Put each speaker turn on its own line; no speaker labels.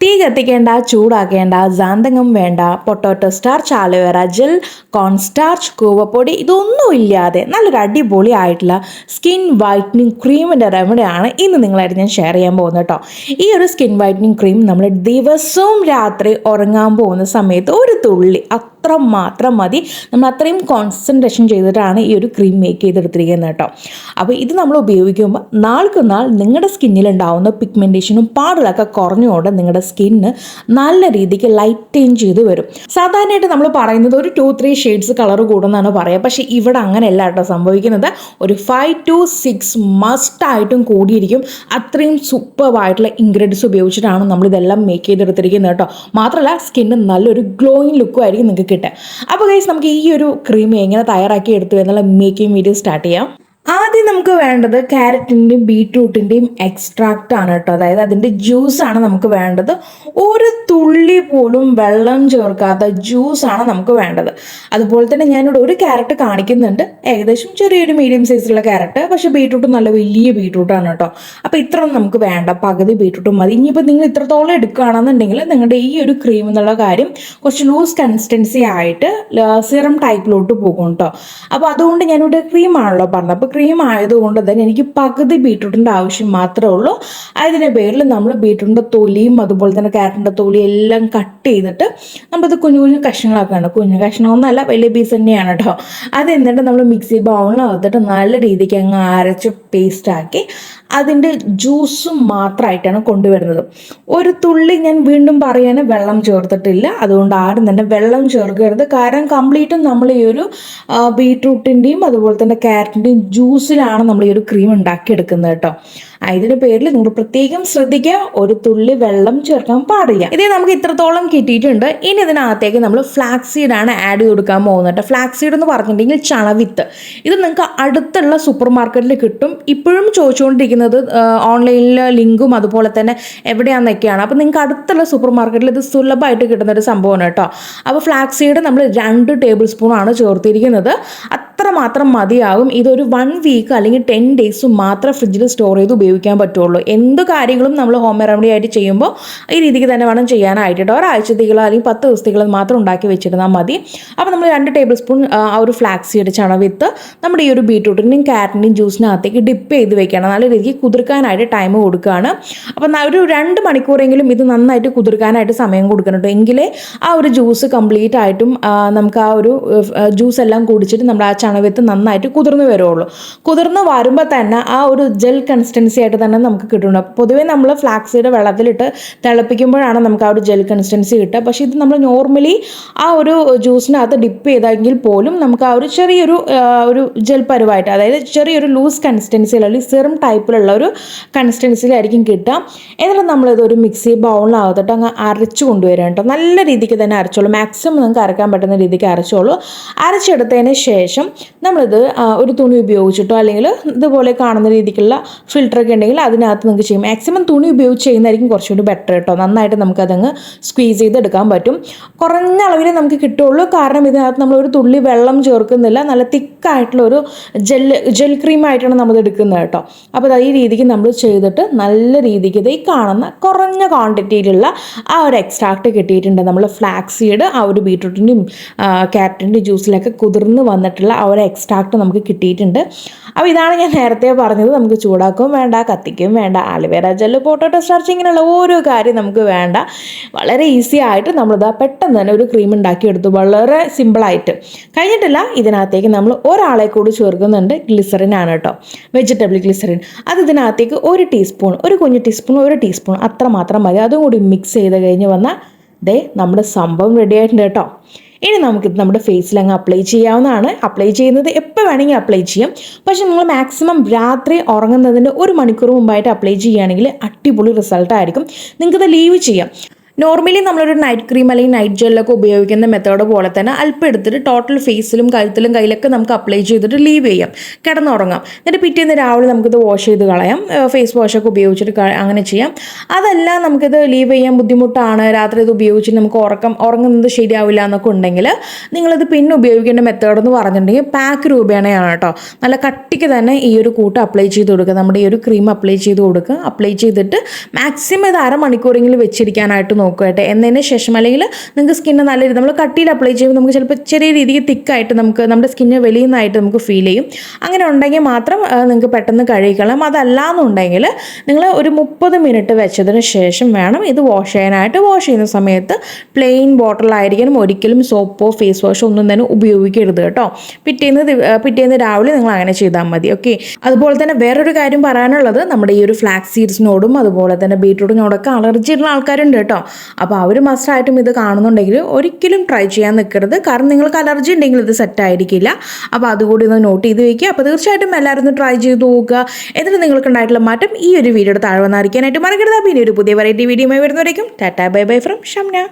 തീ കത്തിക്കേണ്ട ചൂടാക്കേണ്ട സാന്തകം വേണ്ട potato starch aloe vera gel corn starch കൂവപ്പൊടി ഇതൊന്നും ഇല്ലാതെ നല്ലൊരു അടിപൊളി ആയിട്ടുള്ള സ്കിൻ വൈറ്റനിങ് ക്രീമിന്റെ റെമഡിയാണ് ഇന്ന് നിങ്ങളായിട്ട് ഞാൻ ഷെയർ ചെയ്യാൻ പോകുന്നത് കേട്ടോ. ഈ ഒരു സ്കിൻ വൈറ്റനിങ് ക്രീം നമ്മൾ ദിവസവും രാത്രി ഉറങ്ങാൻ പോകുന്ന സമയത്ത് ഒരു തുള്ളി അത്ര മാത്രം മതി. നമ്മൾ അത്രയും കോൺസെൻട്രേഷൻ ചെയ്തിട്ടാണ് ഈ ഒരു ക്രീം മേക്ക് ചെയ്തെടുത്തിരിക്കുന്നത് കേട്ടോ. അപ്പോൾ ഇത് നമ്മൾ ഉപയോഗിക്കുമ്പോൾ നാൾക്ക് നാൾ നിങ്ങളുടെ സ്കിന്നിൽ ഉണ്ടാവുന്ന പിഗ്മെന്റേഷനും പാടുകളൊക്കെ കുറഞ്ഞുകൊണ്ട് നിങ്ങളുടെ സ്കിന്ന് നല്ല രീതിക്ക് ലൈറ്റൈൻ ചെയ്ത് വരും. സാധാരണയായിട്ട് നമ്മൾ പറയുന്നത് ഒരു ടു ത്രീ ഷെയ്ഡ്സ് കളർ കൂടുമെന്നാണ് പറയുക. പക്ഷേ ഇവിടെ അങ്ങനെയല്ല കേട്ടോ സംഭവിക്കുന്നത്. ഒരു ഫൈവ് ടു സിക്സ് മസ്റ്റായിട്ടും കൂടിയിരിക്കും. അത്രയും സൂപ്പറായിട്ടുള്ള ഇൻഗ്രീഡിയൻസ് ഉപയോഗിച്ചിട്ടാണ് നമ്മളിതെല്ലാം മേക്ക് ചെയ്തെടുത്തിരിക്കുന്നത് കേട്ടോ. മാത്രമല്ല സ്കിന്ന് നല്ലൊരു ഗ്ലോയിങ് ലുക്കും ആയിരിക്കും നിങ്ങൾക്ക് കിട്ടുക അപ്പോൾ ഗൈസ് നമുക്ക് ഈ ഒരു ക്രീം എങ്ങനെ തയ്യാറാക്കി എടുത്തു എന്നുള്ള മേക്കിംഗ് വീഡിയോ സ്റ്റാർട്ട് ചെയ്യാം. ആദ്യം നമുക്ക് വേണ്ടത് ക്യാരറ്റിന്റെയും ബീട്രൂട്ടിന്റെയും എക്സ്ട്രാക്റ്റ് ആണ് കേട്ടോ. അതായത് അതിന്റെ ജ്യൂസാണ് നമുക്ക് വേണ്ടത്. ഒരു തുള്ളി പോലും വെള്ളം ചേർക്കാത്ത ജ്യൂസാണ് നമുക്ക് വേണ്ടത്. അതുപോലെ തന്നെ ഞാനിവിടെ ഒരു ക്യാരറ്റ് കാണിക്കുന്നുണ്ട്. ഏകദേശം ചെറിയൊരു മീഡിയം സൈസിലുള്ള ക്യാരറ്റ്. പക്ഷേ ബീട്രൂട്ട് നല്ല വലിയ ബീട്രൂട്ടാണ് കേട്ടോ. അപ്പോൾ ഇത്ര നമുക്ക് വേണ്ട. പകുതി ബീട്രൂട്ടും മതി. ഇനിയിപ്പോൾ നിങ്ങൾ ഇത്രത്തോളം എടുക്കുകയാണെന്നുണ്ടെങ്കിൽ നിങ്ങളുടെ ഈ ഒരു ക്രീം എന്നുള്ള കാര്യം കുറച്ച് ലൂസ് കൺസിസ്റ്റൻസി ആയിട്ട് സിറം ടൈപ്പിലോട്ട് പോകും കേട്ടോ. അപ്പോൾ അതുകൊണ്ട് ഞാനിവിടെ ക്രീം ആണല്ലോ പറഞ്ഞത്. അപ്പോൾ ക്രീം ആയതുകൊണ്ട് തന്നെ എനിക്ക് പകുതി ബീട്രൂട്ടിന്റെ ആവശ്യം മാത്രമേ ഉള്ളൂ. അതിന്റെ പേരിൽ നമ്മൾ ബീട്രൂട്ടിന്റെ തൊലിയും അതുപോലെ തന്നെ ക്യാരറ്റിന്റെ തൊലിയും എല്ലാം കട്ട് ചെയ്തിട്ട് നമ്മളത് കുഞ്ഞു കുഞ്ഞു കഷ്ണങ്ങളാക്കുകയാണ് കുഞ്ഞു കഷ്ണമൊന്നുമല്ല വലിയ പീസ് തന്നെയാണ് കേട്ടോ അത് എന്നിട്ട് നമ്മൾ മിക്സി ബൗളിനകത്തിട്ട് നല്ല രീതിക്ക് അങ്ങ് അരച്ച് പേസ്റ്റാക്കി അതിന്റെ ജ്യൂസും മാത്രമായിട്ടാണ് കൊണ്ടുവരുന്നത്. ഒരു തുള്ളി ഞാൻ വീണ്ടും പറയാൻ വെള്ളം ചേർത്തിട്ടില്ല. അതുകൊണ്ട് ആരും തന്നെ വെള്ളം ചേർക്കരുത്. കാരണം കംപ്ലീറ്റും നമ്മൾ ഈ ഒരു ബീട്രൂട്ടിന്റെയും അതുപോലെ തന്നെ ക്യാരറ്റിന്റെയും ജ്യൂസിലാണ് നമ്മൾ ഈ ഒരു ക്രീം ഉണ്ടാക്കിയെടുക്കുന്നത് കേട്ടോ. ഇതിന്റെ പേരിൽ നിങ്ങൾ പ്രത്യേകം ശ്രദ്ധിക്കുക. ഒരു തുള്ളി വെള്ളം ചേർക്കാൻ പാടില്ല. ഇതേ നമുക്ക് ഇത്രത്തോളം കിട്ടിയിട്ടുണ്ട്. ഇനി ഇതിനകത്തേക്ക് നമ്മൾ ഫ്ലാക്സ് ആണ് ആഡ് കൊടുക്കാൻ പോകുന്നത് ഫ്ലാക്സീഡ് ഫ്ലാക്സ് സീഡ് എന്ന് പറഞ്ഞിട്ടുണ്ടെങ്കിൽ ചണവിത്ത് ഇത് നിങ്ങൾക്ക് അടുത്തുള്ള സൂപ്പർ മാർക്കറ്റിൽ കിട്ടും. ഇപ്പോഴും ചോദിച്ചുകൊണ്ടിരിക്കുന്നത് ഓൺലൈനിലെ ലിങ്കും അതുപോലെ തന്നെ എവിടെയാണെന്നൊക്കെയാണ് അപ്പോൾ നിങ്ങൾക്ക് അടുത്തുള്ള സൂപ്പർ മാർക്കറ്റിൽ ഇത് സുലഭമായിട്ട് കിട്ടുന്ന ഒരു സംഭവമാണ് കേട്ടോ. അപ്പോൾ ഫ്ലാക്സ് സീഡ് നമ്മൾ രണ്ട് ടേബിൾ സ്പൂൺ ആണ് ചേർത്തിരിക്കുന്നത്. അത്ര മാത്രം മതിയാകും. ഇതൊരു വൺ വീക്ക് അല്ലെങ്കിൽ ടെൻ ഡേയ്സ് മാത്രം ഫ്രിഡ്ജിൽ സ്റ്റോർ ചെയ്ത് ഉപയോഗിക്കാൻ പറ്റുള്ളൂ. എന്ത് കാര്യങ്ങളും നമ്മൾ ഹോം റെമഡി ആയിട്ട് ചെയ്യുമ്പോൾ ഈ രീതിക്ക് തന്നെ വേണം ചെയ്യാനായിട്ട്. ഒരാഴ്ചത്തേക്കുള്ള അല്ലെങ്കിൽ പത്ത് ദിവസത്തേക്കുള്ള മാത്രം ഉണ്ടാക്കി വെച്ചിരുന്നാൽ മതി. അപ്പോൾ നമ്മൾ രണ്ട് ടേബിൾ സ്പൂൺ ആ ഒരു ഫ്ലാക്സ് സീഡ് ചണവിത്ത് നമ്മുടെ ഈ ഒരു ബീട്രൂട്ടിന്റെയും ക്യാരറ്റിന്റെയും ജ്യൂസിനകത്തേക്ക് ഡിപ്പ് ചെയ്ത് വെക്കണം. നല്ല രീതിക്ക് കുതിർക്കാനായിട്ട് ടൈം കൊടുക്കുകയാണ്. അപ്പോൾ ഒരു രണ്ട് മണിക്കൂറെങ്കിലും ഇത് നന്നായിട്ട് കുതിർക്കാനായിട്ട് സമയം കൊടുക്കണം കേട്ടോ. എങ്കിലേ ആ ഒരു ജ്യൂസ് കംപ്ലീറ്റ് ആയിട്ടും നമുക്ക് ആ ഒരു ജ്യൂസ് എല്ലാം കുടിച്ചിട്ട് നമ്മൾ ആ ചണവിത്ത് നന്നായിട്ട് കുതിർന്ന് വരുള്ളൂ. കുതിർന്ന് വരുമ്പോൾ തന്നെ ആ ഒരു ജെൽ കൺസിസ്റ്റൻസി ആയിട്ട് തന്നെ നമുക്ക് കിട്ടുന്നുണ്ട്. പൊതുവേ നമ്മൾ ഫ്ലാക്സീഡ് വെള്ളത്തിലിട്ട് തിളപ്പിക്കുമ്പോഴാണ് നമുക്ക് ആ ഒരു ജെൽ കൺസിസ്റ്റൻസി കിട്ടുക. പക്ഷേ ഇത് നമ്മൾ നോർമലി ആ ഒരു ജ്യൂസിനകത്ത് ഡിപ്പ് ചെയ്തെങ്കിൽ പോലും നമുക്ക് ആ ഒരു ചെറിയൊരു ഒരു ജെൽ പരുവായിട്ട് അതായത് ചെറിയൊരു ലൂസ് കൺസിസ്റ്റൻസിയിൽ അല്ലെങ്കിൽ സിറം ടൈപ്പിലുള്ള ഒരു കൺസിസ്റ്റൻസിയിലായിരിക്കും കിട്ടുക. എന്നിട്ട് നമ്മളിത് ഒരു മിക്സി ബൗളിനകത്തിട്ട് അങ്ങ് അരച്ചു കൊണ്ടുവരാം കേട്ടോ. നല്ല രീതിക്ക് തന്നെ അരച്ചോളൂ. മാക്സിമം നിങ്ങൾക്ക് അരക്കാൻ പറ്റുന്ന രീതിക്ക് അരച്ചോളൂ. അരച്ചെടുത്തതിന് ശേഷം നമ്മളിത് ഒരു തുണി ഉപയോഗിച്ചിട്ടോ അല്ലെങ്കിൽ ഇതുപോലെ കാണുന്ന രീതിക്കുള്ള ഫിൽറ്ററൊക്കെ ഉണ്ടെങ്കിൽ അതിനകത്ത് നിങ്ങൾക്ക് ചെയ്യും. മാക്സിമം തുണി ഉപയോഗിച്ച് ചെയ്യുന്നതായിരിക്കും കുറച്ചുകൂടി ബെറ്റർ കേട്ടോ നന്നായിട്ട് നമുക്കതങ്ങ് സ്ക്വീസ് ചെയ്തെടുക്കാൻ പറ്റും. കുറഞ്ഞ അളവിൽ നമുക്ക് കിട്ടുള്ളൂ കാരണം ഇതിനകത്ത് ഒരു തുള്ളി വെള്ളം ചേർക്കുന്നില്ല. നല്ല തിക്കായിട്ടുള്ള ഒരു ജെൽ ജെൽ ക്രീമായിട്ടാണ് നമ്മൾ എടുക്കുന്നത് കേട്ടോ. അപ്പോൾ ഈ രീതിക്ക് നമ്മൾ ചെയ്തിട്ട് നല്ല രീതിക്ക് ഇത് ഈ കാണുന്ന കുറഞ്ഞ ക്വാണ്ടിറ്റിയിലുള്ള ആ ഒരു എക്സ്ട്രാക്ട് കിട്ടിയിട്ടുണ്ട്. നമ്മൾ ഫ്ലാക്സ് സീഡ് ആ ഒരു ബീട്രൂട്ടിന്റെയും ക്യാരറ്റിന്റെ ജ്യൂസിലൊക്കെ കുതിർന്ന് വന്നിട്ടുള്ള ആ ഒരു എക്സ്ട്രാക്ട് നമുക്ക് കിട്ടിയിട്ടുണ്ട്. അപ്പോൾ ഇതാണ് ഞാൻ നേരത്തെ പറഞ്ഞത്. നമുക്ക് ചൂടാക്കും വേണ്ട. കത്തിക്കും വേണ്ട ആലുവേര ജെല്ല് പൊട്ടോട്ടോ സ്റ്റാർച്ച് ഇങ്ങനെയുള്ള ഓരോ കാര്യം നമുക്ക് വേണ്ട. വളരെ ഈസി ആയിട്ട് നമ്മളിത് പെട്ടെന്ന് തന്നെ ഒരു ക്രീം ഉണ്ടാക്കിയെടുത്തു. വളരെ സിമ്പിളായിട്ട് കഴിഞ്ഞിട്ടില്ല ഇതിനകത്തേക്ക് നമ്മൾ ഒരാളെ കൂടി ചേർക്കുന്നുണ്ട്. ഗ്ലിസറിൻ ആണ് കേട്ടോ. വെജിറ്റബിൾ ഗ്ലിസറിൻ അത് ഇതിനകത്തേക്ക് ഒരു ടീസ്പൂൺ ഒരു കുഞ്ഞു ടീസ്പൂൺ ഒരു ടീസ്പൂൺ അത്ര മാത്രം മതി. അതും കൂടി മിക്സ് ചെയ്ത് കഴിഞ്ഞ് വന്നാൽ ദേ നമ്മുടെ സംഭവം റെഡി ആയിട്ടുണ്ട് കേട്ടോ. ഇനി നമുക്കിത് നമ്മുടെ ഫേസിൽ അങ്ങ് അപ്ലൈ ചെയ്യാവുന്നതാണ്. അപ്ലൈ ചെയ്യുന്നത് എപ്പോൾ വേണമെങ്കിൽ അപ്ലൈ ചെയ്യാം. പക്ഷെ നിങ്ങൾ മാക്സിമം രാത്രി ഉറങ്ങുന്നതിന്റെ ഒരു മണിക്കൂർ മുമ്പായിട്ട് അപ്ലൈ ചെയ്യുകയാണെങ്കിൽ അടിപൊളി റിസൾട്ടായിരിക്കും നിങ്ങൾക്കത് ലീവ് ചെയ്യാം. നോർമലി നമ്മളൊരു നൈറ്റ് ക്രീം അല്ലെങ്കിൽ നൈറ്റ് ജെല്ലൊക്കെ ഉപയോഗിക്കുന്ന മെത്തേഡ് പോലെ തന്നെ അല്പം എടുത്തിട്ട് ടോട്ടൽ ഫേസിലും കഴുത്തിലും കയ്യിലൊക്കെ നമുക്ക് അപ്ലൈ ചെയ്തിട്ട് ലീവ് ചെയ്യാം. കിടന്നുറങ്ങാം. എന്നിട്ട് പിറ്റേന്ന് രാവിലെ നമുക്കിത് വാഷ് ചെയ്ത് കളയാം. ഫേസ് വാഷൊക്കെ ഉപയോഗിച്ചിട്ട് അങ്ങനെ ചെയ്യാം. അതല്ല നമുക്കിത് ലീവ് ചെയ്യാൻ ബുദ്ധിമുട്ടാണ്. രാത്രി ഇത് ഉപയോഗിച്ചിട്ട് നമുക്ക് ഉറക്കം ഉറങ്ങുന്നത് ശരിയാവില്ല എന്നൊക്കെ ഉണ്ടെങ്കിൽ നിങ്ങളിത് പിന്നെ ഉപയോഗിക്കേണ്ട മെത്തേഡ് എന്ന് പറഞ്ഞിട്ടുണ്ടെങ്കിൽ പാക്ക് രൂപേണയാണ് കേട്ടോ. നല്ല കട്ടിക്ക് തന്നെ ഈ ഒരു കൂട്ട് അപ്ലൈ ചെയ്ത് കൊടുക്കുക. നമ്മുടെ ഈ ഒരു ക്രീം അപ്ലൈ ചെയ്ത് കൊടുക്കുക. അപ്ലൈ ചെയ്തിട്ട് മാക്സിമം ഇത് അരമണിക്കൂറെങ്കിലും വെച്ചിരിക്കാനായിട്ട് നോക്കുക. കേട്ടോ എന്നതിന് ശേഷം അല്ലെങ്കിൽ നിങ്ങൾക്ക് സ്കിന്ന് നല്ല രീതി നമ്മൾ കട്ടിയിൽ അപ്ലൈ ചെയ്യുമ്പോൾ നമുക്ക് ചിലപ്പോൾ ചെറിയ രീതിക്ക് തിക്കായിട്ട് നമുക്ക് നമ്മുടെ സ്കിന്ന് വെളിയുന്നതായിട്ട് നമുക്ക് ഫീൽ ചെയ്യും. അങ്ങനെ ഉണ്ടെങ്കിൽ മാത്രം നിങ്ങൾക്ക് പെട്ടെന്ന് കഴുകിക്കളാം. അതല്ല എന്നുണ്ടെങ്കിൽ നിങ്ങൾ ഒരു മുപ്പത് മിനിറ്റ് വെച്ചതിന് ശേഷം വേണം ഇത് വാഷ് ചെയ്യാനായിട്ട്. വാഷ് ചെയ്യുന്ന സമയത്ത് പ്ലെയിൻ ബോട്ടിലായിരിക്കണം ഒരിക്കലും സോപ്പോ ഫേസ് വാഷോ ഒന്നും തന്നെ ഉപയോഗിക്കരുത് കേട്ടോ. പിറ്റേന്ന് പിറ്റേന്ന് രാവിലെ നിങ്ങൾ അങ്ങനെ ചെയ്താൽ മതി. ഓക്കെ അതുപോലെ തന്നെ വേറൊരു കാര്യം പറയാനുള്ളത് നമ്മുടെ ഈ ഒരു ഫ്ലാക്സ് സീഡ്സിനോടും അതുപോലെ തന്നെ ബീട്രൂട്ടിനോടൊക്കെ അലർജി ഉള്ള ആൾക്കാരുണ്ട് കേട്ടോ. അപ്പോൾ അവർ മസ്റ്റായിട്ടും ഇത് കാണുന്നുണ്ടെങ്കിൽ ഒരിക്കലും ട്രൈ ചെയ്യാൻ നിൽക്കരുത്. കാരണം നിങ്ങൾക്ക് അലർജി ഉണ്ടെങ്കിൽ ഇത് സെറ്റ് ആയിരിക്കില്ല. അപ്പോൾ അതുകൂടി ഒന്ന് നോട്ട് ചെയ്ത് വയ്ക്കുക അപ്പോൾ തീർച്ചയായിട്ടും എല്ലാവരും ഒന്ന് ട്രൈ ചെയ്ത് നോക്കുക. എന്നിട്ട് നിങ്ങൾക്ക് ഉണ്ടായിട്ടുള്ള മാറ്റം ഈ ഒരു വീഡിയോയുടെ താഴെ വന്നായിരിക്കാനായിട്ട് മറക്കരുത്. പിന്നെ ഒരു പുതിയ variety video വരുന്നവരേക്കും. Ta ta bye bye from Shamna